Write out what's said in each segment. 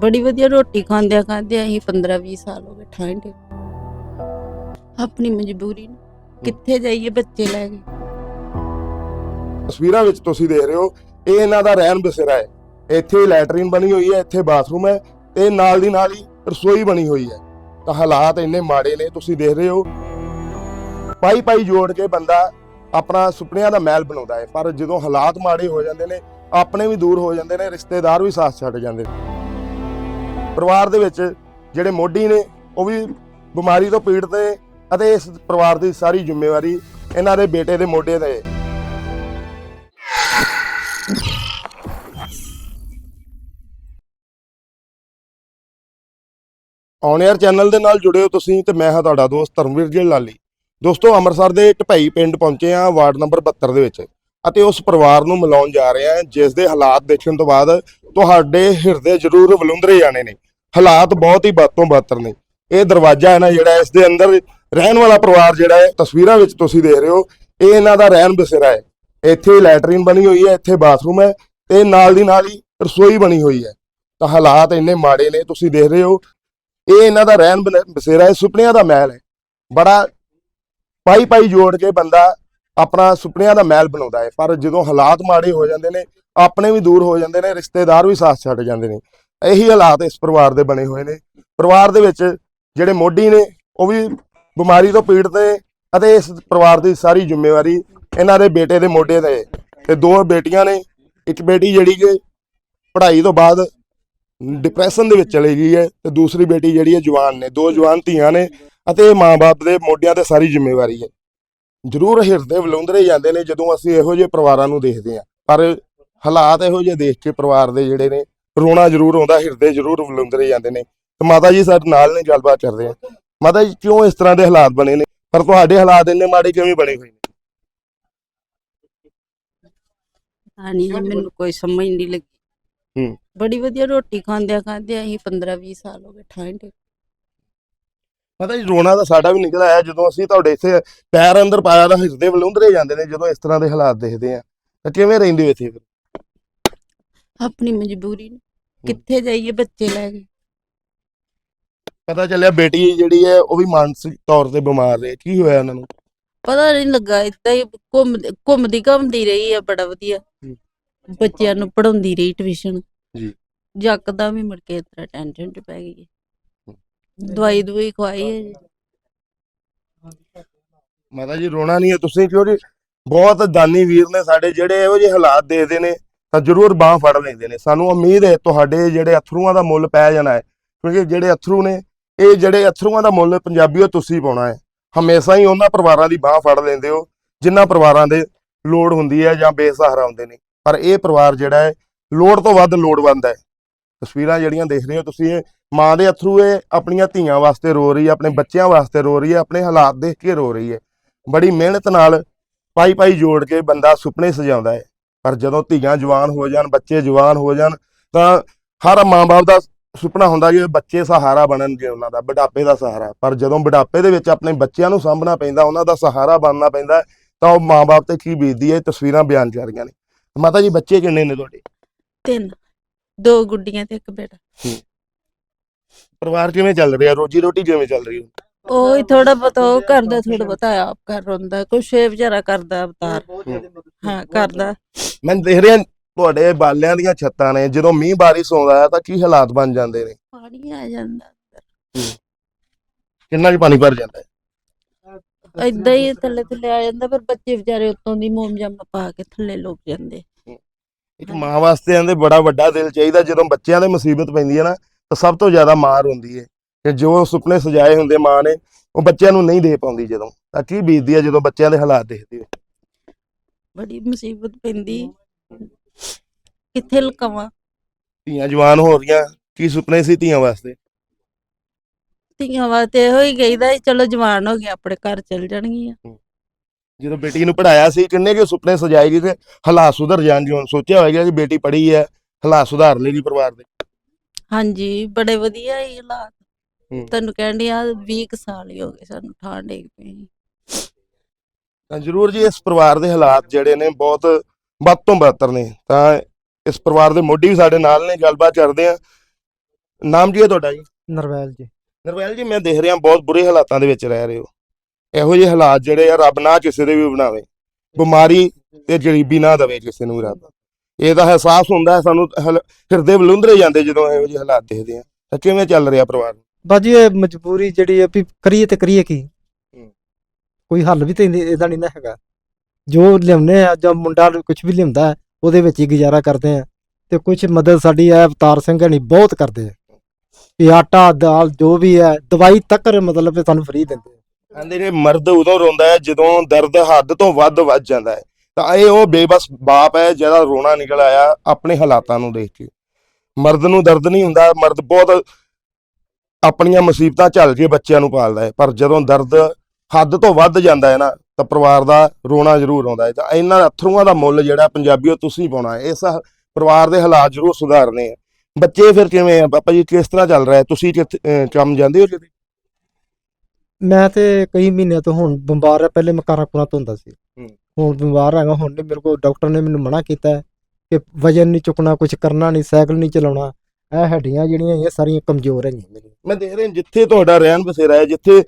ਬੜੀ ਵਧੀਆ ਰੋਟੀ ਖਾਂਦਿਆਂ ਖਾਂਦਿਆਂ ਅਸੀਂ 15 20 ਸਾਲ ਹੋ ਗਏ ਠਾਂਡੇ ਆਪਣੀ ਮਜਬੂਰੀ ਨੂੰ ਕਿੱਥੇ ਜਾਈਏ ਬੱਚੇ ਲੈ ਕੇ? ਤਸਵੀਰਾਂ ਵਿੱਚ ਤੁਸੀਂ ਦੇਖ ਰਹੇ ਹੋ, ਇਹ ਇਹਨਾਂ ਦਾ ਰਹਿਣ ਬਸੇਰਾ ਹੈ। ਇੱਥੇ ਹੀ ਲੈਟਰੀਨ ਬਣੀ ਹੋਈ ਹੈ, ਇੱਥੇ ਬਾਥਰੂਮ ਹੈ ਤੇ ਨਾਲ ਦੀ ਨਾਲ ਹੀ ਰਸੋਈ ਬਣੀ ਹੋਈ ਹੈ। ਤਾਂ ਹਾਲਾਤ ਇੰਨੇ ਮਾੜੇ ਨੇ, ਤੁਸੀਂ ਦੇਖ ਰਹੇ ਹੋ। ਪਾਈ ਪਾਈ ਜੋੜ ਕੇ ਬੰਦਾ ਆਪਣਾ ਸੁਪਨਿਆਂ ਦਾ ਮਹਿਲ ਬਣਾਉਂਦਾ ਹੈ, ਪਰ ਜਦੋਂ ਹਾਲਾਤ ਮਾੜੇ ਹੋ ਜਾਂਦੇ ਨੇ, ਆਪਣੇ ਵੀ ਦੂਰ ਹੋ ਜਾਂਦੇ ਨੇ, ਰਿਸ਼ਤੇਦਾਰ ਵੀ ਸਾਥ ਛੱਡ ਜਾਂਦੇ ਨੇ। ਪਰਿਵਾਰ ਦੇ ਵਿੱਚ ਜਿਹੜੇ ਮੋਢੀ ਨੇ, ਉਹ ਵੀ ਬਿਮਾਰੀ ਤੋਂ ਪੀੜਤ ਨੇ ਅਤੇ ਇਸ ਪਰਿਵਾਰ ਦੀ ਸਾਰੀ ਜ਼ਿੰਮੇਵਾਰੀ ਇਹਨਾਂ ਦੇ ਬੇਟੇ ਦੇ ਮੋਢੇ ਤੇ ਹੈ। ਔਨ 에ਅਰ ਚੈਨਲ ਦੇ ਨਾਲ ਜੁੜੇ ਹੋ ਤੁਸੀਂ ਤੇ ਮੈਂ ਹਾਂ ਤੁਹਾਡਾ ਦੋਸਤ ਧਰਮਵੀਰ ਜੀ ਲਾਲੀ। ਦੋਸਤੋ, ਅੰਮ੍ਰਿਤਸਰ ਦੇ ਢਪਈ ਪਿੰਡ ਪਹੁੰਚੇ ਆ ਵਾਰਡ ਨੰਬਰ 72 ਦੇ ਵਿੱਚ। ਅਤੇ ਉਸ ਪਰਿਵਾਰ ਨੂੰ ਮਿਲਾਉਣ ਜਾ ਰਹੇ ਆ ਜਿਸ ਦੇ ਹਾਲਾਤ ਦੇਖਣ ਤੋਂ ਬਾਅਦ ਤੁਹਾਡੇ ਹਿਰਦੇ ਜ਼ਰੂਰ ਵਲੁੰਦਰੇ ਜਾਣੇ ਨੇ। ਹਾਲਾਤ ਬਹੁਤ ਹੀ ਬਦ ਤੋਂ ਨੇ। ਇਹ ਦਰਵਾਜ਼ਾ ਹੈ ਨਾ ਜਿਹੜਾ, ਇਸ ਦੇ ਅੰਦਰ ਰਹਿਣ ਵਾਲਾ ਪਰਿਵਾਰ ਜਿਹੜਾ ਹੈ, ਤਸਵੀਰਾਂ ਵਿੱਚ ਤੁਸੀਂ ਦੇਖ ਰਹੇ ਹੋ, ਇਹ ਇਹਨਾਂ ਦਾ ਰਹਿਣ ਬਸੇਰਾ ਹੈ। ਇੱਥੇ ਲੈਟਰੀਨ ਬਣੀ ਹੋਈ ਹੈ, ਇੱਥੇ ਬਾਥਰੂਮ ਹੈ, ਤੇ ਨਾਲ ਦੀ ਨਾਲ ਹੀ ਰਸੋਈ ਬਣੀ ਹੋਈ ਹੈ। ਤਾਂ ਹਾਲਾਤ ਇੰਨੇ ਮਾੜੇ ਨੇ, ਤੁਸੀਂ ਦੇਖ ਰਹੇ ਹੋ, ਇਹ ਇਹਨਾਂ ਦਾ ਰਹਿਣ ਬਸੇਰਾ ਹੈ, ਸੁਪਨਿਆਂ ਦਾ ਮਹਿਲ ਹੈ। ਬੜਾ ਪਾਈ ਪਾਈ ਜੋੜ ਕੇ ਬੰਦਾ ਆਪਣਾ ਸੁਪਨਿਆਂ ਦਾ ਮਹਿਲ ਬਣਾਉਂਦਾ ਹੈ। ਪਰ ਜਦੋਂ ਹਾਲਾਤ ਮਾੜੇ ਹੋ ਜਾਂਦੇ ਨੇ, ਆਪਣੇ ਵੀ ਦੂਰ ਹੋ ਜਾਂਦੇ ਨੇ, ਰਿਸ਼ਤੇਦਾਰ ਵੀ ਸਾਥ ਛੱਡ ਜਾਂਦੇ ਨੇ। ਇਹੀ ਹਾਲਾਤ ਇਸ ਪਰਿਵਾਰ ਦੇ ਬਣੇ ਹੋਏ ਨੇ। ਪਰਿਵਾਰ ਦੇ ਵਿੱਚ ਜਿਹੜੇ ਮੋਢੀ ਨੇ, ਉਹ ਵੀ ਬਿਮਾਰੀ ਤੋਂ ਪੀੜਤ ਨੇ ਅਤੇ ਇਸ ਪਰਿਵਾਰ ਦੀ ਸਾਰੀ ਜ਼ਿੰਮੇਵਾਰੀ ਇਹਨਾਂ ਦੇ ਬੇਟੇ ਦੇ ਮੋਢੇ ਤੇ ਹੈ। ਤੇ ਦੋ ਬੇਟੀਆਂ ਨੇ, ਇੱਕ ਬੇਟੀ ਜਿਹੜੀ ਕਿ ਪੜ੍ਹਾਈ ਤੋਂ ਬਾਅਦ ਡਿਪਰੈਸ਼ਨ ਦੇ ਵਿੱਚ ਚਲੀ ਗਈ ਹੈ ਤੇ ਦੂਸਰੀ ਬੇਟੀ ਜਿਹੜੀ ਹੈ ਜਵਾਨ ਨੇ। ਦੋ ਜਵਾਨ ਧੀਆਂ ਨੇ ਅਤੇ ਮਾਂ-ਬਾਪ ਦੇ ਮੋਢਿਆਂ ਤੇ ਸਾਰੀ ਜ਼ਿੰਮੇਵਾਰੀ ਹੈ। ਜ਼ਰੂਰ ਹਿਰਦੇ ਵਲੁੰਦਰੇ ਜਾਂਦੇ ਨੇ ਜਦੋਂ ਅਸੀਂ ਇਹੋ ਜਿਹੇ ਪਰਿਵਾਰਾਂ ਨੂੰ ਦੇਖਦੇ ਹਾਂ। ਪਰ ਹਾਲਾਤ ਇਹੋ ਜਿਹੇ ਦੇਖ ਕੇ ਪਰਿਵਾਰ ਦੇ ਜਿਹੜੇ ਨੇ ਰੋਣਾ ਜ਼ਰੂਰ ਆਉਂਦਾ ਹਿਰਦੇ ਜ਼ਰੂਰ ਵਲੁੰਦਰੇ ਜਾਂਦੇ ਨੇ। ਤੇ ਮਾਤਾ ਜੀ ਸਾਡੇ ਨਾਲ ਨੇ ਗੱਲਬਾਤ ਕਰਦੇ ਆ ਮਾਤਾ ਜੀ ਕਿਉਂ ਇਸ ਤਰ੍ਹਾਂ ਦੇ ਹਾਲਾਤ ਬਣੇ ਨੇ? ਪਰ ਤੁਹਾਡੇ ਹਾਲਾਤ ਇੰਨੇ ਮਾੜੇ ਕਿਵੇਂ ਬਣੇ ਹੋਏ ਨੇ? ਹਾਨੀ ਮੈਨੂੰ ਕੋਈ ਸਮਝ ਨਹੀਂ ਲੱਗੀ। ਹੂੰ। ਬੜੀ ਵਧੀਆ ਰੋਟੀ ਖਾਂਦਿਆਂ ਖਾਂਦਿਆਂ ਅਸੀਂ 15 20 ਸਾਲ ਹੋ ਗਏ ਠਾਂਡੇ ਪਤਾ ਜੀ ਰੋਣਾ ਤਾਂ ਸਾਡਾ ਵੀ ਨਿਕਲ ਆਇਆ ਜਦੋਂ ਅਸੀਂ ਤੁਹਾਡੇ ਇੱਥੇ ਪੈਰ ਅੰਦਰ ਪਾਇਆ ਤਾਂ ਹਿਰਦੇ ਵਲੁੰਦਰੇ ਜਾਂਦੇ ਨੇ ਜਦੋਂ ਇਸ ਤਰ੍ਹਾਂ ਦੇ ਹਾਲਾਤ ਦੇਖਦੇ ਆ। ਤਾਂ ਕਿਵੇਂ ਰਹਿੰਦੇ ਹੋ ਇੱਥੇ ਫਿਰ? ਆਪਣੀ ਮਜਬੂਰੀ ਨੂੰ। ਕਿੱਥੇ ਜਾਈਏ ਬੱਚੇ ਲੈ ਕੇ? ਪਤਾ ਚੱਲਿਆ ਬੇਟੀ ਜਿਹੜੀ ਹੈ ਉਹ ਵੀ ਮਾਨਸਿਕ ਤੌਰ ਤੇ ਬਿਮਾਰ ਹੈ। ਕੀ ਹੋਇਆ ਉਹਨਾਂ ਨੂੰ? ਪਤਾ ਨਹੀਂ ਲੱਗਾ ਏਦਾਂ ਹੀ ਘੁੰਮਦੀ ਘੁੰਮਦੀ ਘੁੰਮਦੀ ਰਹੀ ਆ ਬੜਾ ਵਧੀਆ। ਹੂੰ। ਬੱਚਿਆਂ ਨੂੰ ਪੜਾਉਂਦੀ ਰਹੀ ਟਿਊਸ਼ਨ ਜੀ। ਜੱਕਦਾ ਵੀ ਮੁੜ ਕੇ ਇਤਰਾ ਟੈਨਸ਼ਨ ਚ ਪੈ ਗਈ ਦਵਾਈ ਦਵਾਈ ਖਵਾਈ ਹੈ ਜੀ। ਮਾਤਾ ਜੀ, ਰੋਣਾ ਨਹੀਂ ਹੈ। ਤੁਸੀਂ ਕਿਉਂ ਜੀ? ਬਹੁਤ ਦਾਨੀ ਵੀਰ ਨੇ ਸਾਡੇ ਜਿਹੜੇ ਇਹੋ ਜਿਹੇ ਹਾਲਾਤ ਦੇਖਦੇ ਨੇ, ਤਾਂ ਜ਼ਰੂਰ ਬਾਹ ਫੜ ਲੈਂਦੇ ਨੇ। ਸਾਨੂੰ ਉਮੀਦ ਹੈ ਤੁਹਾਡੇ ਜਿਹੜੇ ਅਥਰੂਆਂ ਦਾ ਮੁੱਲ ਪੈ ਜਾਣਾ ਹੈ। ਕਿਉਂਕਿ ਜਿਹੜੇ ਅਥਰੂ ਨੇ, ਇਹ ਜਿਹੜੇ ਅਥਰੂਆਂ ਦਾ ਮੁੱਲ ਪੰਜਾਬੀਓ ਤੁਸੀਂ ਪਾਉਣਾ ਹੈ। ਹਮੇਸ਼ਾ ਹੀ ਉਹਨਾਂ ਪਰਿਵਾਰਾਂ ਦੀ ਬਾਹ ਫੜ ਲੈਂਦੇ ਹੋ, ਜਿਨ੍ਹਾਂ ਪਰਿਵਾਰਾਂ ਦੇ ਲੋੜ ਹੁੰਦੀ ਹੈ ਜਾਂ ਬੇਸਹਾਰਾ ਹੁੰਦੇ ਨੇ। ਪਰ ਇਹ ਪਰਿਵਾਰ ਜਿਹੜਾ ਹੈ, ਲੋੜ ਤੋਂ ਵੱਧ ਲੋੜਵੰਦ ਹੈ। ਤਸਵੀਰਾਂ ਜਿਹੜੀਆਂ ਦੇਖ ਰਹੇ ਹੋ ਤੁਸੀਂ, ਇਹ ਮਾਂ ਦੇ ਅਥਰੂ ਇਹ ਆਪਣੀਆਂ ਧੀਆਂ ਵਾਸਤੇ ਰੋ ਰਹੀ ਹੈ ਆਪਣੇ ਬੱਚਿਆਂ ਵਾਸਤੇ ਰੋ ਰਹੀ ਹੈ ਆਪਣੇ ਹਾਲਾਤ ਦੇਖ ਕੇ ਰੋ ਰਹੀ ਹੈ। ਬੜੀ ਮਿਹਨਤ ਨਾਲ ਪਾਈ ਪਾਈ ਜੋੜ ਕੇ ਬੰਦਾ ਸੁਪਨੇ ਸਜਾਉਂਦਾ ਹੈ। ਪਰ ਜਦੋਂ ਧੀਆਂ ਜਵਾਨ ਹੋ ਜਾਣ ਬੱਚੇ ਜਵਾਨ ਹੋ ਜਾਣ ਤਾਂ ਹਰ ਮਾਂ-ਬਾਪ ਦਾ ਸੁਪਨਾ ਹੁੰਦਾ ਕਿ ਬੱਚੇ ਸਹਾਰਾ ਬਣਨਗੇ ਉਹਨਾਂ ਦਾ ਬੁਢਾਪੇ ਦਾ ਸਹਾਰਾ। ਪਰ ਜਦੋਂ ਬੁਢਾਪੇ ਦੇ ਵਿੱਚ ਆਪਣੇ ਬੱਚਿਆਂ ਨੂੰ ਸਾਂਭਣਾ ਪੈਂਦਾ ਉਹਨਾਂ ਦਾ ਸਹਾਰਾ ਬਣਨਾ ਪੈਂਦਾ ਤਾਂ ਉਹ ਮਾਂ-ਬਾਪ ਤੇ ਕੀ ਬੀਤਦੀ ਹੈ ਇਹ ਤਸਵੀਰਾਂ ਬਿਆਨ ਕਰ ਰਹੀਆਂ ਨੇ। ਮਾਤਾ ਜੀ ਬੱਚੇ ਕਿੰਨੇ ਨੇ ਤੁਹਾਡੇ? ਤਿੰਨ। ਦੋ ਗੁੱਡੀਆਂ ਤੇ ਇੱਕ ਬੇਟਾ। ਪਰਿਵਾਰ ਕਿਵੇਂ ਚੱਲ ਰਿਹਾ? ਰੋਜੀ ਰੋਟੀ ਕਿਵੇਂ ਚੱਲ ਰਹੀ ਹੈ ਉਹ ਹੀ ਥੋੜਾ ਬਹੁਤਾ ਉਹ ਕਰਦਾ ਥੋੜਾ ਬਹੁਤਾ ਆਪ ਕਰ ਰੋਂਦਾ ਕੁਛ ਇਹ ਵਿਚਾਰਾ ਕਰਦਾ ਅਵਤਾਰ। ਹਾਂ ਕਰਦਾ। ਮੈਂ ਦੇਖ ਰਿਹਾ ਤੁਹਾਡੇ ਬਾਲਿਆਂ ਦੀਆਂ ਛੱਤਾਂ ਨੇ ਜਦੋਂ ਮੀਂਹ ਬਾਰਿਸ਼ ਆਉਂਦਾ ਹੈ ਤਾਂ ਕੀ ਹਾਲਾਤ ਬਣ ਜਾਂਦੇ ਨੇ? ਪਾਣੀ ਆ ਜਾਂਦਾ ਕਿੰਨਾ ਕੁ ਪਾਣੀ ਭਰ ਜਾਂਦਾ ਹੈ? ਏਦਾਂ ਹੀ ਥੱਲੇ ਥੱਲੇ ਆ ਜਾਂਦਾ ਪਰ ਬੱਚੇ ਵਿਚਾਰੇ ਉੱਤੋਂ ਦੀ ਮੋਮ ਜਮ ਪਾ ਕੇ ਥੱਲੇ ਲੁਕ ਜਾਂਦੇ। ਇੱਕ ਮਾਂ ਵਾਸਤੇ ਆਂਦੇ ਬੜਾ ਵੱਡਾ ਦਿਲ ਚਾਹੀਦਾ ਜਦੋਂ ਬੱਚਿਆਂ ਦੇ ਮੁਸੀਬਤ ਪੈਂਦੀ ਹੈ ਨਾ ਤਾਂ ਸਭ ਤੋਂ ਜ਼ਿਆਦਾ ਮਾਰ ਹੁੰਦੀ ਹੈ ਕਿ ਜੋ ਸੁਪਨੇ ਸਜਾਏ ਹੁੰਦੇ ਮਾਂ ਨੇ ਉਹ ਬੱਚਿਆਂ ਨੂੰ ਨਹੀਂ ਦੇ ਪਾਉਂਦੀ ਜਦੋਂ। ਤਾਂ ਕੀ ਬੀਤਦੀ ਹੈ ਜਦੋਂ ਬੱਚਿਆਂ ਦੇ ਹਾਲਾਤ ਦੇਖਦੇ ਹੋ? ਬੜੀ ਮੁਸੀਬਤ ਪੈਂਦੀ। ਕਿੱਥੇ ਲਕਾਵਾਂ? ਧੀਆਂ ਜਵਾਨ ਹੋ ਰਹੀਆਂ ਕੀ ਸੁਪਨੇ ਸੀ ਧੀਆਂ ਵਾਸਤੇ? ਧੀਆਂ ਵਾਸਤੇ ਇਹੋ ਹੀ ਸੀ, ਚਲੋ ਜਵਾਨ ਹੋ ਗਏ ਆਪਣੇ ਘਰ ਚਲ ਜਾਣਗੀਆਂ। ਜਦੋਂ ਬੇਟੀ ਨੂੰ ਪੜਾਇਆ ਸੀ ਕਿੰਨੇ ਕਿ ਸੁਪਨੇ ਸਜਾਏ ਗਏ ਤੇ ਹਾਲਾਤ ਸੁਧਰ ਜਾਣ ਜੀ ਹੁਣ। ਸੋਚਿਆ ਹੋਵੇਗਾ ਕਿ ਬੇਟੀ ਪੜ੍ਹੀ ਹੈ ਹਾਲਾਤ ਸੁਧਾਰ ਲੇਗੀ ਪਰਿਵਾਰ ਦੇ। ਹਾਂਜੀ ਬੜੇ ਵਧੀਆ ਹੀ ਹਾਲਾਤ। ਹੂੰ। ਤੈਨੂੰ ਕਹਿੰਦੀ ਆ 20 ਕੁ ਸਾਲ ਹੀ ਹੋ ਗਏ ਸਾਨੂੰ ਠਾਂ ਡੇਗ ਪਈ ਤਾਂ ਜ਼ਰੂਰ ਜੀ ਇਸ ਪਰਿਵਾਰ ਦੇ ਹਾਲਾਤ ਜਿਹੜੇ ਨੇ ਬਹੁਤ ਵੱਧ ਤੋਂ ਬਦਤਰ ਨੇ। ਤਾਂ ਇਸ ਪਰਿਵਾਰ ਦੇ ਮੋਢੀ ਵੀ ਸਾਡੇ ਨਾਲ ਨੇ ਗੱਲਬਾਤ ਕਰਦੇ ਆ। ਨਾਮ ਜੀ ਹੈ ਤੁਹਾਡਾ ਜੀ? ਨਰਵੈਲ ਜੀ। ਨਰਵੈਲ ਜੀ ਮੈਂ ਦੇਖ ਰਿਹਾ ਬਹੁਤ ਬੁਰੇ ਹਾਲਾਤਾਂ ਦੇ ਵਿੱਚ ਰਹਿ ਰਹੇ ਹੋ। ਇਹੋ ਜਿਹੇ ਹਾਲਾਤ ਜਿਹੜੇ ਆ ਰੱਬ ਨਾ ਕਿਸੇ ਦੇ ਵੀ ਬਣਾਵੇ। ਬਿਮਾਰੀ ਤੇ ਗਰੀਬੀ ਨਾ ਦਵੇ ਕਿਸੇ ਨੂੰ ਵੀ ਰੱਬ। ਇਹਦਾ ਅਹਿਸਾਸ ਹੁੰਦਾ ਸਾਨੂੰ ਹਲ- ਹਿਰਦੇ ਬਲੁੰਦਰੇ ਜਾਂਦੇ ਜਦੋਂ ਇਹੋ ਜਿਹੇ ਹਾਲਾਤ ਦੇਖਦੇ ਆ ਤਾਂ ਕਿਵੇਂ ਚੱਲ ਰਿਹਾ ਪਰਿਵਾਰ? ਬਾਜੀ ਇਹ ਮਜਬੂਰੀ ਜਿਹੜੀ ਹੈ ਵੀ ਕਰੀਏ ਤੇ ਕਰੀਏ ਕੀ? ਕੋਈ ਹੱਲ ਵੀ ਤੇ ਇਹਦਾ ਨਹੀਂ ਨਾ ਹੈਗਾ। ਜੋ ਲਿਆਉਨੇ ਆ ਜਾਂ ਮੁੰਡਾ ਕੁਝ ਵੀ ਲਿਆਉਂਦਾ ਹੈ, ਉਹਦੇ ਵਿੱਚ ਹੀ ਗੁਜ਼ਾਰਾ ਕਰਦੇ ਆ। ਤੇ ਕੁਝ ਮਦਦ ਸਾਡੀ ਹੈ ਅਵਤਾਰ ਸਿੰਘ ਹਣੀ ਬਹੁਤ ਕਰਦੇ ਆ। ਵੀ ਆਟਾ ਦਾਲ ਜੋ ਵੀ ਹੈ ਦਵਾਈ ਤੱਕ ਮਤਲਬ ਸਾਨੂੰ ਫ੍ਰੀ ਦਿੰਦੇ ਆ। ਕਹਿੰਦੇ ਨੇ ਮਰਦ ਉਦੋਂ ਰੋਂਦਾ ਹੈ ਜਦੋਂ ਦਰਦ ਹੱਦ ਤੋਂ ਵੱਧ ਵੱਧ ਜਾਂਦਾ ਹੈ। ਤਾਂ ਇਹ ਉਹ ਬੇਬਸ ਬਾਪ ਹੈ ਜਿਹਦਾ ਰੋਣਾ ਨਿਕਲ ਆਇਆ ਆਪਣੇ ਹਾਲਾਤਾਂ ਨੂੰ ਦੇਖ ਕੇ। ਮਰਦ ਨੂੰ ਦਰਦ ਨਹੀਂ ਹੁੰਦਾ, ਮਰਦ ਬਹੁਤ ਆਪਣੀਆਂ ਮੁਸੀਬਤਾਂ ਝੱਲ ਕੇ ਬੱਚਿਆਂ ਨੂੰ ਪਾਲਦਾ ਹੈ, ਪਰ ਜਦੋਂ ਦਰਦ ਹੱਦ ਤੋਂ ਵੱਧ ਜਾਂਦਾ ਹੈ ਨਾ, ਤਾਂ ਪਰਿਵਾਰ ਦਾ ਰੋਣਾ ਜ਼ਰੂਰ ਆਉਂਦਾ ਹੈ। ਤਾਂ ਇਹਨਾਂ ਅਥਰੂਆਂ ਦਾ ਮੁੱਲ ਜਿਹੜਾ ਪੰਜਾਬੀਓ ਤੁਸੀਂ ਪਾਉਣਾ ਹੈ, ਇਸ ਪਰਿਵਾਰ ਦੇ ਹਾਲਾਤ ਜ਼ਰੂਰ ਸੁਧਾਰਨੇ ਆ ਬੱਚੇ ਫਿਰ ਕਿਵੇਂ ਆ? ਪਾਪਾ ਜੀ, ਕਿਸ ਤਰ੍ਹਾਂ ਚੱਲ ਰਿਹਾ ਤੁਸੀਂ ਕੰਮ ਜਾਂਦੇ ਹੋ ਕਿਤੇ? ਮੈਂ ਤੇ ਕਈ ਮਹੀਨਿਆਂ ਤੋਂ ਹੁਣ ਬਿਮਾਰ ਆ ਪਹਿਲੇ ਮਕਾਰਾਂ ਕੁਰਾਂ ਤੋਂ ਹੁੰਦਾ ਸੀ। ਹੁਣ ਬਿਮਾਰ ਹੈਗਾ ਹੁਣ ਨਹੀਂ ਮੇਰੇ ਕੋਲ ਡਾਕਟਰ ਨੇ ਮੈਨੂੰ ਮਨਾ ਕੀਤਾ ਕਿ ਵਜਨ ਨਹੀਂ ਚੁੱਕਣਾ ਕੁਝ ਕਰਨਾ ਨਹੀਂ ਸਾਈਕਲ ਨਹੀਂ ਚਲਾਉਣਾ। ਇਹ ਹੱਡੀਆਂ ਜਿਹੜੀਆਂ ਇਹ ਸਾਰੀਆਂ ਕਮਜ਼ੋਰ ਹੈਗੀਆਂ ਮੇਰੀਆਂ। ਮੈਂ ਦੇਖ ਰਿਹਾ ਜਿੱਥੇ ਤੁਹਾਡਾ ਰਹਿਣ ਬਸੇਰਾ ਹੈ ਜਿੱਥੇ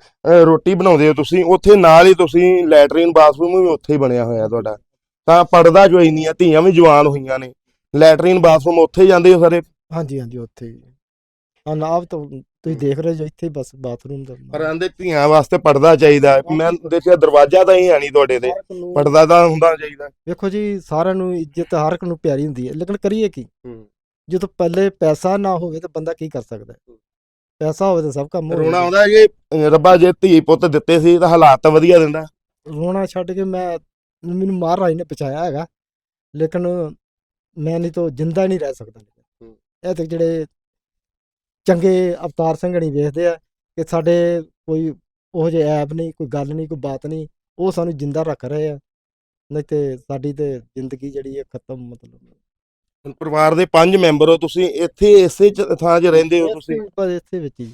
ਰੋਟੀ ਬਣਾਉਂਦੇ ਹੋ ਤੁਸੀਂ ਉੱਥੇ ਨਾਲ ਹੀ ਤੁਸੀਂ ਲੈਟਰੀਨ ਬਾਥਰੂਮ ਵੀ ਉੱਥੇ ਹੀ ਬਣਿਆ ਹੋਇਆ ਤੁਹਾਡਾ। ਤਾਂ ਪੜਦਾ ਜੋ ਇੰਨੀਆਂ ਧੀਆਂ ਵੀ ਜਵਾਨ ਹੋਈਆਂ ਨੇ। ਲੈਟਰੀਨ ਬਾਥਰੂਮ ਉੱਥੇ ਜਾਂਦੇ ਹੋ ਸਾਰੇ? ਹਾਂਜੀ ਹਾਂਜੀ ਉੱਥੇ ਹੀ। ਆ ਨਾਵ ਤੋਂ ਤੁਸੀਂ ਦੇਖ ਰਹੇ ਜੋ ਇੱਥੇ ਬਸ ਬਾਥਰੂਮ ਦਾ ਪਰ ਆਂਦੇ ਧੀਆਂ ਵਾਸਤੇ ਪੜਦਾ ਚਾਹੀਦਾ। ਹੈ। ਮੈਂ ਦੇਖਿਆ ਦਰਵਾਜ਼ਾ ਤਾਂ ਹੀ ਹੈ ਨਹੀਂ ਤੁਹਾਡੇ ਤੇ। ਪੜਦਾ ਤਾਂ ਹੁੰਦਾ ਚਾਹੀਦਾ। ਵੇਖੋ ਜੀ ਸਾਰਿਆਂ ਨੂੰ ਇੱਜ਼ਤ ਹਰ ਇੱਕ ਨੂੰ ਪਿਆਰੀ ਹੁੰਦੀ ਹੈ। ਲੇਕਿਨ ਕਰੀਏ ਕੀ? ਜਦੋਂ ਪਹਿਲੇ ਪੈਸਾ ਨਾ ਹੋਵੇ ਤਾਂ ਬੰਦਾ ਕੀ ਕਰ ਸਕਦਾ ਹੈ? ਪੈਸਾ ਹੋਵੇ ਤਾਂ ਸਭ ਕੰਮ ਹੋ ਰੋਣਾ ਜਾਂਦਾ। ਆਉਂਦਾ ਜੇ ਅਹ, ਰੱਬਾ ਜੇ ਧੀ ਪੁੱਤ ਦਿੱਤੇ ਸੀ ਤਾਂ ਹਾਲਾਤ ਤਾਂ ਵਧੀਆ ਦਿੰਦਾ। ਰੋਣਾ ਛੱਡ ਕੇ ਮੈਂ ਮੈਨੂੰ ਮਹਾਰਾਜ ਨੇ ਬਚਾਇਆ ਹੈਗਾ। ਲੇਕਿਨ ਮੈਂ ਨਹੀਂ ਤਾਂ ਜਿੰਦਾ ਨਹੀਂ ਰਹਿ ਸਕਦਾ। ਹੂੰ। ਇਹ ਤੇ ਜਿਹੜੇ ਚੰਗੇ ਅਵਤਾਰ ਸਿੰਘ ਨਹੀਂ ਵੇਖਦੇ ਆ ਕਿ ਸਾਡੇ ਕੋਈ ਉਹ ਜਿਹੇ ਐਬ ਨਹੀਂ ਕੋਈ ਗੱਲ ਨਹੀਂ ਕੋਈ ਬਾਤ ਨਹੀਂ ਉਹ ਸਾਨੂੰ ਜਿੰਦਾ ਰੱਖ ਰਹੇ ਆ। ਨਹੀਂ ਤੇ ਸਾਡੀ ਤੇ ਜ਼ਿੰਦਗੀ ਜਿਹੜੀ ਹੈ ਖਤਮ ਮਤਲਬ। ਹੁਣ ਪਰਿਵਾਰ ਦੇ ਪੰਜ ਮੈਂਬਰ ਹੋ ਤੁਸੀਂ ਇੱਥੇ ਇਸੇ ਥਾਂ 'ਚ ਰਹਿੰਦੇ ਹੋ ਤੁਸੀਂ? ਬਸ ਇਸੇ ਵਿੱਚ ਹੀ।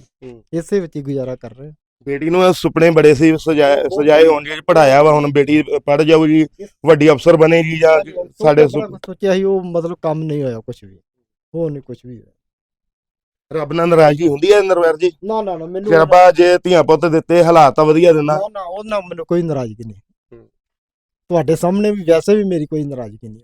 ਇਸੇ ਵਿੱਚ ਹੀ ਗੁਜ਼ਾਰਾ ਕਰ ਰਹੇ ਬੇਟੀ ਨੂੰ ਸੁਪਨੇ ਬੜੇ ਸੀ ਸਜਾਏ ਹੋਣ ਜੀ ਪੜਾਇਆ ਵਾ ਹੁਣ ਬੇਟੀ ਪੜ ਜਾਊਗੀ ਵੱਡੀ ਅਫਸਰ ਬਣੇਗੀ ਜਾਂ ਸਾਡੇ ਸੋਚਿਆ ਸੀ ਉਹ ਮਤਲਬ ਕੰਮ ਨਹੀਂ ਹੋਇਆ ਕੁਝ ਵੀ। ਉਹ ਨਹੀਂ ਕੁਝ ਵੀ ਹੋਇਆ। ਰੱਬ ਨਾਲ ਨਾਰਾਜ਼ਗੀ ਹੁੰਦੀ ਹੈ ਨਰਵੈਰ ਜੀ? ਨਾ ਨਾ ਨਾ ਮੈਨੂੰ ਕਿ ਰੱਬਾ ਜੇ ਧੀਆਂ ਪੁੱਤ ਦਿੱਤੇ ਹਾਲਾਤ ਤਾਂ ਵਧੀਆ ਦਿੰਦਾ ਨਾ। ਨਾ ਉਹਨਾਂ ਮੈਨੂੰ ਕੋਈ ਨਾਰਾਜ਼ਗੀ ਨਹੀਂ। ਤੁਹਾਡੇ ਸਾਹਮਣੇ ਵੀ ਵੈਸੇ ਵੀ ਮੇਰੀ ਕੋਈ ਨਾਰਾਜ਼ਗੀ ਨਹੀਂ।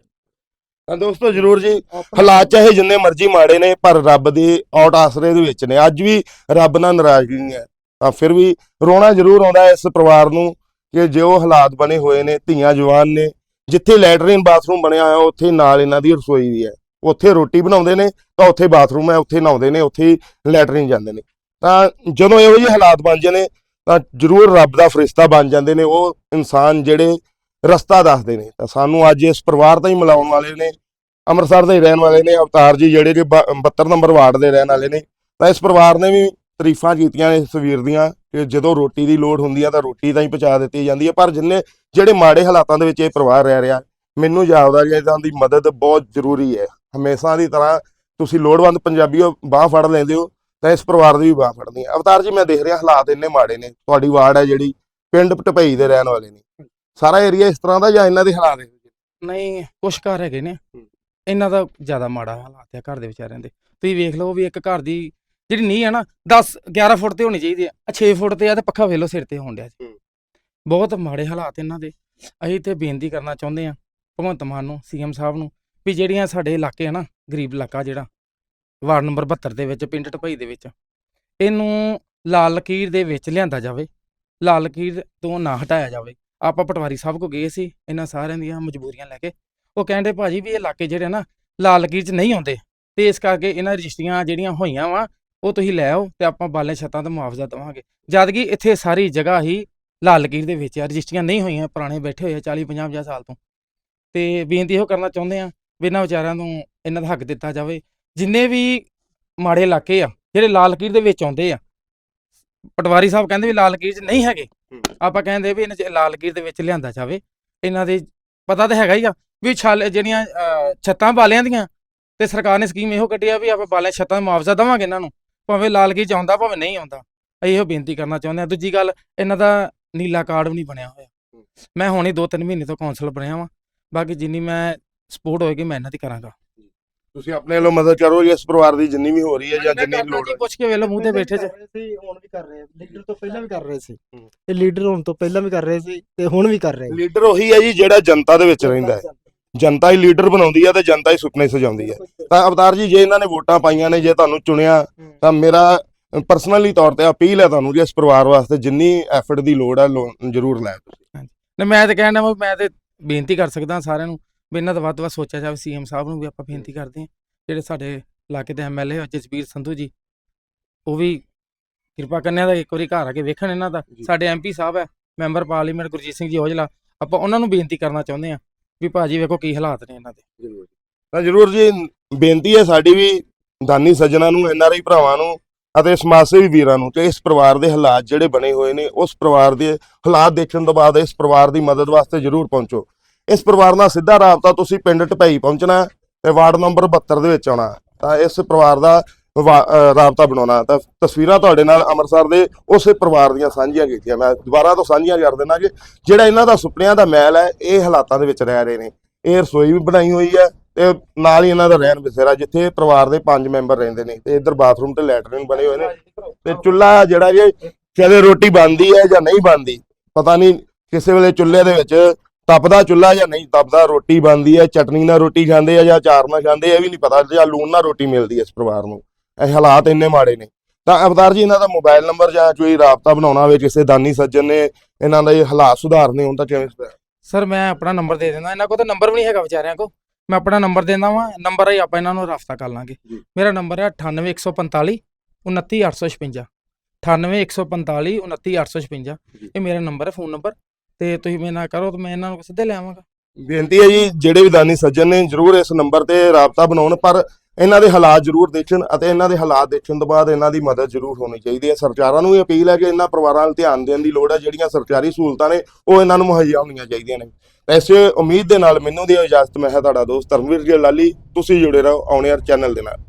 ਤਾਂ ਦੋਸਤੋ ਜਰੂਰ ਜੀ ਹਾਲਾਤ ਚਾਹੇ ਜਿੰਨੇ ਮਰਜ਼ੀ ਮਾੜੇ ਨੇ ਪਰ ਰੱਬ ਦੇ ਔਟ ਆਸਰੇ ਦੇ ਵਿੱਚ ਨੇ। ਅੱਜ ਵੀ ਰੱਬ ਨਾਲ ਨਾਰਾਜ਼ਗੀ ਨਹੀਂ ਹੈ। ਤਾਂ ਫਿਰ ਵੀ ਰੋਣਾ ਜ਼ਰੂਰ ਆਉਂਦਾ ਇਸ ਪਰਿਵਾਰ ਨੂੰ ਕਿ ਜੋ ਹਾਲਾਤ ਬਣੇ ਹੋਏ ਨੇ ਧੀਆਂ ਜਵਾਨ ਨੇ ਜਿੱਥੇ ਲੈਟਰੀਨ ਬਾਥਰੂਮ ਬਣਿਆ ਹੋਇਆ ਉੱਥੇ ਨਾਲ ਇਹਨਾਂ ਦੀ ਰਸੋਈ ਵੀ ਹੈ। ਉੱਥੇ ਰੋਟੀ ਬਣਾਉਂਦੇ ਨੇ, ਤਾਂ ਉੱਥੇ ਬਾਥਰੂਮ ਹੈ, ਉੱਥੇ ਨਹਾਉਂਦੇ ਨੇ, ਉੱਥੇ ਹੀ ਲੈਟਰੀਨ ਜਾਂਦੇ ਨੇ। ਤਾਂ ਜਦੋਂ ਇਹੋ ਜਿਹੇ ਹਾਲਾਤ ਬਣ ਜਾਂਦੇ ਤਾਂ ਜ਼ਰੂਰ ਰੱਬ ਦਾ ਫਰਿਸ਼ਤਾ ਬਣ ਜਾਂਦੇ ਨੇ, ਉਹ ਇਨਸਾਨ ਜਿਹੜੇ ਰਸਤਾ ਦੱਸਦੇ ਨੇ। ਤਾਂ ਸਾਨੂੰ ਅੱਜ ਇਸ ਪਰਿਵਾਰ ਤਾਂ ਹੀ ਮਿਲਾਉਣ ਵਾਲੇ ਨੇ, ਅੰਮ੍ਰਿਤਸਰ ਦੇ ਹੀ ਰਹਿਣ ਵਾਲੇ ਨੇ, ਅਵਤਾਰ ਜੀ ਜਿਹੜੇ ਕਿ ਬ- 72 ਨੰਬਰ ਵਾਰਡ ਦੇ ਰਹਿਣ ਵਾਲੇ ਨੇ। ਤਾਂ ਇਸ ਪਰਿਵਾਰ ਨੇ ਵੀ ਤਾਰੀਫਾਂ ਕੀਤੀਆਂ ਇਸ ਵੀਰ ਦੀਆਂ, ਕਿ ਜਦੋਂ ਰੋਟੀ ਦੀ ਲੋੜ ਹੁੰਦੀ ਆ, ਤਾਂ ਰੋਟੀ ਤਾਂ ਹੀ ਪਹੁੰਚਾ ਦਿੱਤੀ ਜਾਂਦੀ ਹੈ ਪਰ ਜਿੰਨੇ, ਜਿਹੜੇ ਮਾੜੇ ਹਾਲਾਤਾਂ ਦੇ ਵਿੱਚ ਇਹ ਪਰਿਵਾਰ ਰਹਿ ਰਿਹਾ, ਮੈਨੂੰ ਜਾਪਦਾ ਕਿ ਇਹਨਾਂ ਦੀ ਮਦਦ ਬਹੁਤ ਜ਼ਰੂਰੀ ਹੈ। ਹਮੇਸ਼ਾ ਦੀ ਤਰ੍ਹਾਂ ਤੁਸੀਂ ਲੋੜਵੰਦ ਪੰਜਾਬੀਓ ਬਾਹ ਫੜ ਲੈਂਦੇ ਹੋ ਤਾਂ ਇਸ ਪਰਿਵਾਰ ਦੀ ਵੀ ਬਾਹ ਫੜਨੀ ਹੈ। ਅਵਤਾਰ ਜੀ ਮੈਂ ਦੇਖ ਰਿਹਾ ਹਾਲਾਤ ਇੰਨੇ ਮਾੜੇ ਨੇ ਤੁਹਾਡੀ ਵਾਰਡ ਹੈ ਜਿਹੜੀ ਪਿੰਡ ਟਪਈ ਦੇ ਰਹਿਣ ਵਾਲੇ ਨੇ। ਸਾਰਾ ਏਰੀਆ ਇਸ ਤਰ੍ਹਾਂ ਦਾ ਜਾਂ ਇਹਨਾਂ ਦੇ ਹਾਲਾਤ? ਨਹੀਂ ਕੁਛ ਘਰ ਹੈਗੇ ਨੇ। ਇਹਨਾਂ ਦਾ ਜ਼ਿਆਦਾ ਮਾੜਾ ਹਾਲਾਤ ਹੈ ਘਰ ਦੇ ਵਿਚਾਰਿਆਂ ਦੇ। ਤੁਸੀਂ ਵੇਖ ਲਓ ਵੀ ਇੱਕ ਘਰ ਦੀ ਜਿਹੜੀ ਨੀਂਹ ਹੈ ਨਾ 10 11 ਫੁੱਟ ਤੇ ਹੋਣੀ ਚਾਹੀਦੀ ਹੈ ਆ 6 ਫੁੱਟ ਤੇ ਆ ਤੇ ਪੱਖਾ ਵੇਖ ਲਓ ਸਿਰ ਤੇ ਹੋਣ ਡਿਆ ਜੀ। ਬਹੁਤ ਮਾੜੇ ਹਾਲਾਤ ਇਹਨਾਂ ਦੇ। ਅਸੀਂ ਤੇ ਬੇਨਤੀ ਕਰਨਾ ਚਾਹੁੰਦੇ ਆ ਭਗਵੰਤ ਮਾਨ ਨੂੰ ਸੀਐਮ ਸਾਹਿਬ ਨੂੰ ਵੀ ਜਿਹੜੀਆਂ ਸਾਡੇ ਇਲਾਕੇ ਆ ਨਾ, ਗਰੀਬ ਇਲਾਕਾ ਜਿਹੜਾ, ਵਾਰਡ ਨੰਬਰ 72 ਦੇ ਵਿੱਚ, ਪਿੰਡ ਢਪਈ ਦੇ ਵਿੱਚ, ਇਹਨੂੰ ਲਾਲ ਲਕੀਰ ਦੇ ਵਿੱਚ ਲਿਆਂਦਾ ਜਾਵੇ, ਲਾਲ ਲਕੀਰ ਤੋਂ ਨਾ ਹਟਾਇਆ ਜਾਵੇ। ਆਪਾਂ ਪਟਵਾਰੀ ਸਾਹਿਬ ਕੋ ਗਏ ਸੀ, ਇਹਨਾਂ ਸਾਰਿਆਂ ਦੀਆਂ ਮਜਬੂਰੀਆਂ ਲੈ ਕੇ, ਉਹ ਕਹਿੰਦੇ ਭਾਜੀ ਵੀ ਇਹ ਇਲਾਕੇ ਜਿਹੜੇ ਨਾ, ਲਾਲ ਲਕੀਰ 'ਚ ਨਹੀਂ ਆਉਂਦੇ, ਤੇ ਇਸ ਕਰਕੇ ਇਹਨਾਂ ਰਜਿਸਟਰੀਆਂ ਜਿਹੜੀਆਂ ਹੋਈਆਂ ਵਾ, ਉਹ ਤੁਸੀਂ ਲੈ ਆਓ ਤੇ ਆਪਾਂ ਬਾਲੇ ਛੱਤਾਂ ਦਾ ਮੁਆਵਜ਼ਾ ਦੇਵਾਂਗੇ। ਜਦ ਕਿ ਇੱਥੇ ਸਾਰੀ ਜਗ੍ਹਾ ਹੀ ਲਾਲ ਲਕੀਰ ਦੇ ਵਿੱਚ ਆ, ਰਜਿਸਟਰੀਆਂ ਨਹੀਂ ਹੋਈਆਂ, ਪੁਰਾਣੇ ਬੈਠੇ ਹੋਏ ਆ 40 50 50 ਸਾਲ ਤੋਂ। ਤੇ ਬੇਨਤੀ ਇਹੋ ਕਰਨਾ ਚਾਹੁੰਦੇ ਆ ਵੀ ਇਹਨਾਂ ਵਿਚਾਰਿਆਂ ਨੂੰ ਇਹਨਾਂ ਦਾ ਹੱਕ ਦਿੱਤਾ ਜਾਵੇ। ਜਿੰਨੇ ਵੀ ਮਾੜੇ ਇਲਾਕੇ ਆ ਜਿਹੜੇ ਲਾਲ ਲਕੀਰ ਦੇ ਵਿੱਚ ਆਉਂਦੇ ਆ ਪਟਵਾਰੀ ਸਾਹਿਬ ਕਹਿੰਦੇ ਵੀ ਲਾਲ ਲਕੀਰ 'ਚ ਨਹੀਂ ਹੈਗੇ। ਆਪਾਂ ਕਹਿੰਦੇ ਵੀ ਇਹਨਾਂ 'ਚ ਲਾਲ ਲਕੀਰ ਦੇ ਵਿੱਚ ਲਿਆਂਦਾ ਜਾਵੇ। ਇਹਨਾਂ ਦੇ ਪਤਾ ਤਾਂ ਹੈਗਾ ਹੀ ਆ ਵੀ ਛਾਲ ਜਿਹੜੀਆਂ ਛੱਤਾਂ ਬਾਲਿਆਂ ਦੀਆਂ ਤੇ ਸਰਕਾਰ ਨੇ ਸਕੀਮ ਇਹੋ ਕੱਢੀ ਆ ਵੀ ਆਪਾਂ ਬਾਲਿਆਂ ਛੱਤਾਂ ਦਾ ਮੁਆਵਜ਼ਾ ਦੇਵਾਂਗੇ ਇਹਨਾਂ ਨੂੰ ਭਾਵੇਂ ਲਾਲ ਲਕੀਰ 'ਚ ਆਉਂਦਾ ਭਾਵੇਂ ਨਹੀਂ ਆਉਂਦਾ। ਇਹੋ ਬੇਨਤੀ ਕਰਨਾ ਚਾਹੁੰਦੇ ਆ। ਦੂਜੀ ਗੱਲ ਇਹਨਾਂ ਦਾ ਨੀਲਾ ਕਾਰਡ ਵੀ ਨਹੀਂ ਬਣਿਆ ਹੋਇਆ। ਮੈਂ ਹੁਣੇ 2-3 ਮਹੀਨੇ ਤੋਂ ਕੌਂਸਲ ਬਣਿਆ ਵਾਂ। ਬਾਕੀ ਜਿੰਨੀ ਮੈਂ ਸਪੋਰਟ ਹੋਏਗੀ ਮੈਂ ਇਹਨਾਂ ਦੀ ਕਰਾਂਗਾ। ਤੁਸੀਂ ਆਪਣੇ ਵੱਲੋਂ ਮਦਦ ਕਰੋ ਇਸ ਪਰਿਵਾਰ ਦੀ ਜਿੰਨੀ ਵੀ ਹੋ ਰਹੀ ਹੈ ਜਾਂ ਜਿੰਨੀ ਲੋੜ ਹੈ। ਪੁੱਛ ਕੇ ਵੇਲੇ ਮੂੰਹ ਤੇ ਬੈਠੇ ਚ ਸੀ ਹੁਣ ਵੀ ਕਰ ਰਹੇ ਲੀਡਰ ਤੋਂ ਪਹਿਲਾਂ ਵੀ ਕਰ ਰਹੇ ਸੀ। ਇਹ ਲੀਡਰ ਹੋਣ ਤੋਂ ਪਹਿਲਾਂ ਵੀ ਕਰ ਰਹੇ ਸੀ ਤੇ ਹੁਣ ਵੀ ਕਰ ਰਹੇ। ਲੀਡਰ ਉਹੀ ਹੈ ਜੀ ਜਿਹੜਾ ਜਨਤਾ ਦੇ ਵਿੱਚ ਰਹਿੰਦਾ ਹੈ। ਜਨਤਾ। ਹੀ ਲੀਡਰ ਬਣਾਉਂਦੀ ਹੈ ਤੇ ਜਨਤਾ ਹੀ ਸੁਪਨੇ ਸਜਾਉਂਦੀ ਹੈ। ਤਾਂ ਅਵਤਾਰ ਜੀ ਜੇ ਇਹਨਾਂ ਨੇ ਵੋਟਾਂ ਪਾਈਆਂ ਨੇ ਜੇ ਤੁਹਾਨੂੰ ਚੁਣਿਆ ਤਾਂ ਮੇਰਾ ਪਰਸਨਲੀ ਤੌਰ ਤੇ ਅਪੀਲ ਹੈ ਤੁਹਾਨੂੰ ਜੀ ਇਸ ਪਰਿਵਾਰ ਵਾਸਤੇ ਜਿੰਨੀ ਐਫਰਟ ਦੀ ਲੋੜ ਹੈ ਜ਼ਰੂਰ ਲੈ ਤੁਸੀਂ। ਨੇ ਮੈਂ ਤੇ ਕਹਿਣਾ ਮੈਂ ਤੇ ਬੇਨਤੀ ਕਰ ਸਕਦਾ ਸਾਰਿਆਂ ਨੂੰ ਵੀ ਇਹਨਾਂ ਦਾ ਵੱਧ ਤੋਂ ਵੱਧ ਸੋਚਿਆ ਜਾਵੇ ਸੀਐਮ ਸਾਹਿਬ ਨੂੰ ਵੀ ਆਪਾਂ ਬੇਨਤੀ ਕਰਦੇ ਹਾਂ ਜਿਹੜੇ ਸਾਡੇ ਇਲਾਕੇ ਦੇ ਐਮਐਲਏ ਜਸਬੀਰ ਸੰਧੂ ਜੀ ਉਹ ਵੀ ਕਿਰਪਾ ਕਰਨਿਆ ਦਾ ਇੱਕ ਵਾਰੀ ਘਰ ਆ ਕੇ ਵੇਖਣ ਇਹਨਾਂ ਦਾ। ਸਾਡੇ ਐਮਪੀ ਸਾਹਿਬ ਹੈ ਮੈਂਬਰ ਪਾਰਲੀਮੈਂਟ ਗੁਰਜੀਤ ਸਿੰਘ ਜੀ ਔਜਲਾ ਆਪਾਂ ਉਹਨਾਂ ਨੂੰ ਬੇਨਤੀ ਕਰਨਾ ਚਾਹੁੰਦੇ ਹਾਂ ਵੀ ਭਾਜੀ ਵੇਖੋ ਕੀ ਹਾਲਾਤ ਨੇ ਇਹਨਾਂ ਦੇ। ਤਾਂ ਜ਼ਰੂਰ ਜੀ ਬੇਨਤੀ ਹੈ ਸਾਡੀ ਵੀ ਦਾਨੀ ਸੱਜਣਾ ਨੂੰ ਐਨਆਰਆਈ ਭਰਾਵਾਂ ਨੂੰ ਅਤੇ ਸਮਾਜ ਸੇਵੀ ਵੀਰਾਂ ਨੂੰ ਕਿ ਇਸ ਪਰਿਵਾਰ ਦੇ ਹਾਲਾਤ ਜਿਹੜੇ ਬਣੇ ਹੋਏ ਨੇ ਉਸ ਪਰਿਵਾਰ ਦੇ ਹਾਲਾਤ ਦੇਖਣ ਤੋਂ ਬਾਅਦ ਇਸ ਪਰਿਵਾਰ ਦੀ ਮਦਦ ਵਾਸਤੇ ਜ਼ਰੂਰ ਪਹੁੰਚੋ। ਇਸ ਪਰਿਵਾਰ ਨਾਲ ਸਿੱਧਾ ਰਾਬਤਾ ਤੁਸੀਂ ਪਿੰਡ ਢਪਈ ਪਹੁੰਚਣਾ ਤੇ ਵਾਰਡ ਨੰਬਰ 72 ਦੇ ਵਿੱਚ ਆਉਣਾ ਤਾਂ ਇਸ ਪਰਿਵਾਰ ਦਾ ਰਾਬਤਾ ਬਣਾਉਣਾ ਤਾਂ ਤਸਵੀਰਾਂ ਤੁਹਾਡੇ ਨਾਲ ਅੰਮ੍ਰਿਤਸਰ ਦੇ ਉਸੇ ਪਰਿਵਾਰ ਦੀਆਂ ਸਾਂਝੀਆਂ ਕੀਤੀਆਂ। ਮੈਂ ਦੁਬਾਰਾ ਤੋਂ ਸਾਂਝੀਆਂ ਕਰ ਦਿੰਦਾ ਕਿ ਜਿਹੜਾ ਇਹਨਾਂ ਦਾ ਸੁਪਨਿਆਂ ਦਾ ਮਹਿਲ ਹੈ, ਇਹ ਹਾਲਾਤਾਂ ਦੇ ਵਿੱਚ ਰਹਿ ਰਹੇ ਨੇ। ਇਹ ਰਸੋਈ ਵੀ ਬਣਾਈ ਹੋਈ ਹੈ ਤੇ ਨਾਲ ਹੀ ਇਹਨਾਂ ਦਾ ਰਹਿਣ ਬਸੇਰਾ, ਜਿੱਥੇ ਪਰਿਵਾਰ ਦੇ ਪੰਜ ਮੈਂਬਰ ਰਹਿੰਦੇ ਨੇ। ਤੇ ਇੱਧਰ ਬਾਥਰੂਮ ਤੇ ਲੈਟਰਿਨ ਬਣੇ ਹੋਏ ਨੇ। ਤੇ ਚੁੱਲ੍ਹਾ ਜਿਹੜਾ ਜੇ ਕਦੇ ਰੋਟੀ ਬਣਦੀ ਹੈ ਜਾਂ ਨਹੀਂ ਬਣਦੀ, ਪਤਾ ਨਹੀਂ ਕਿਸੇ ਵੇਲੇ ਚੁੱਲ੍ਹੇ ਦੇ ਵਿੱਚ ਤਪਦਾ ਚੁੱਲ੍ਹਾ ਜਾਂ ਨਹੀਂ ਤਪਦਾ ਰੋਟੀ ਬਣਦੀ ਹੈ ਚਟਨੀ ਨਾਲ ਰੋਟੀ ਖਾਂਦੇ ਆ ਜਾਂ ਅਚਾਰ ਨਾਲ ਖਾਂਦੇ ਆ ਇਹ ਵੀ ਨਹੀਂ ਪਤਾ ਜਾਂ ਲੂਣ ਨਾਲ ਰੋਟੀ ਮਿਲਦੀ ਹੈ ਇਸ ਪਰਿਵਾਰ ਨੂੰ। ਇਹ ਹਾਲਾਤ ਇੰਨੇ ਮਾੜੇ ਨੇ। ਤਾਂ ਅਵਤਾਰ ਜੀ ਇਹਨਾਂ ਦਾ ਮੋਬਾਈਲ ਨੰਬਰ ਜਾਂ ਕੋਈ ਰਾਬਤਾ ਬਣਾਉਣਾ ਹੋਵੇ ਕਿਸੇ ਦਾਨੀ ਸੱਜਣ ਨੇ ਇਹਨਾਂ ਦਾ ਇਹ ਹਾਲਾਤ ਸੁਧਾਰਨੇ ਹੋਣ ਤਾਂ ਕਿਵੇਂ ਸਰ ਮੈਂ ਆਪਣਾ ਨੰਬਰ ਦੇ ਦਿੰਦਾ ਇਹਨਾਂ ਕੋਲ ਤਾਂ ਨੰਬਰ ਵੀ ਨਹੀਂ ਹੈਗਾ ਵਿਚਾਰਿਆਂ ਕੋਲ। ਮੈਂ ਆਪਣਾ ਨੰਬਰ ਦਿੰਦਾ ਵਾਂ ਨੰਬਰ ਹੀ ਆਪਾਂ ਇਹਨਾਂ ਨੂੰ ਰਾਬਤਾ ਕਰ ਲਾਂਗੇ। ਮੇਰਾ ਨੰਬਰ ਹੈ 98145 29856 98145 29856 ਜੀ। ਇਹ ਮੇਰਾ ਨੰਬਰ ਹੈ ਫੋਨ ਨੰਬਰ। ਤੇ ਤੁਸੀਂ ਮੇਰੇ ਨਾਲ ਕਰੋ ਤਾਂ ਮੈਂ ਇਹਨਾਂ ਨੂੰ ਸਿੱਧੇ ਲੈ ਆਵਾਂਗਾ। ਬੇਨਤੀ ਹੈ ਜੀ, ਜਿਹੜੇ ਵੀ ਦਾਨੀ ਸੱਜਣ ਨੇ, ਜਰੂਰ ਇਸ ਨੰਬਰ ਤੇ ਰਾਬਤਾ ਬਣਾਉਣ, ਪਰ ਇਹਨਾਂ ਦੇ ਹਾਲਾਤ ਜਰੂਰ ਦੇਖਣ ਅਤੇ ਇਹਨਾਂ ਦੇ ਹਾਲਾਤ ਦੇਖਣ ਤੋਂ ਬਾਅਦ ਇਹਨਾਂ ਦੀ ਮਦਦ ਜਰੂਰ ਹੋਣੀ ਚਾਹੀਦੀ ਹੈ। ਸਰਕਾਰਾਂ ਨੂੰ ਵੀ ਅਪੀਲ ਹੈ ਕਿ ਇਹਨਾਂ ਪਰਿਵਾਰਾਂ ਵੱਲ ਧਿਆਨ ਦੇਣ ਦੀ ਲੋੜ ਹੈ। ਜਿਹੜੀਆਂ ਸਰਕਾਰੀ ਸਹੂਲਤਾਂ ਨੇ, ਉਹ ਇਹਨਾਂ ਨੂੰ ਮੁਹੱਈਆ ਹੋਣੀਆਂ ਚਾਹੀਦੀਆਂ ਨੇ। ਇਸੇ ਉਮੀਦ ਦੇ ਨਾਲ ਮੈਨੂੰ ਦੀ ਇਜਾਜ਼ਤ, ਮੈਂ ਹੈ ਤੁਹਾਡਾ ਦੋਸਤ ਧਰਮਵੀਰ ਜੀ ਲਾਲੀ ਤੁਸੀਂ ਜੁੜੇ ਰਹੋ ਆਉਣੇ ਚੈਨਲ ਦੇ ਨਾਲ।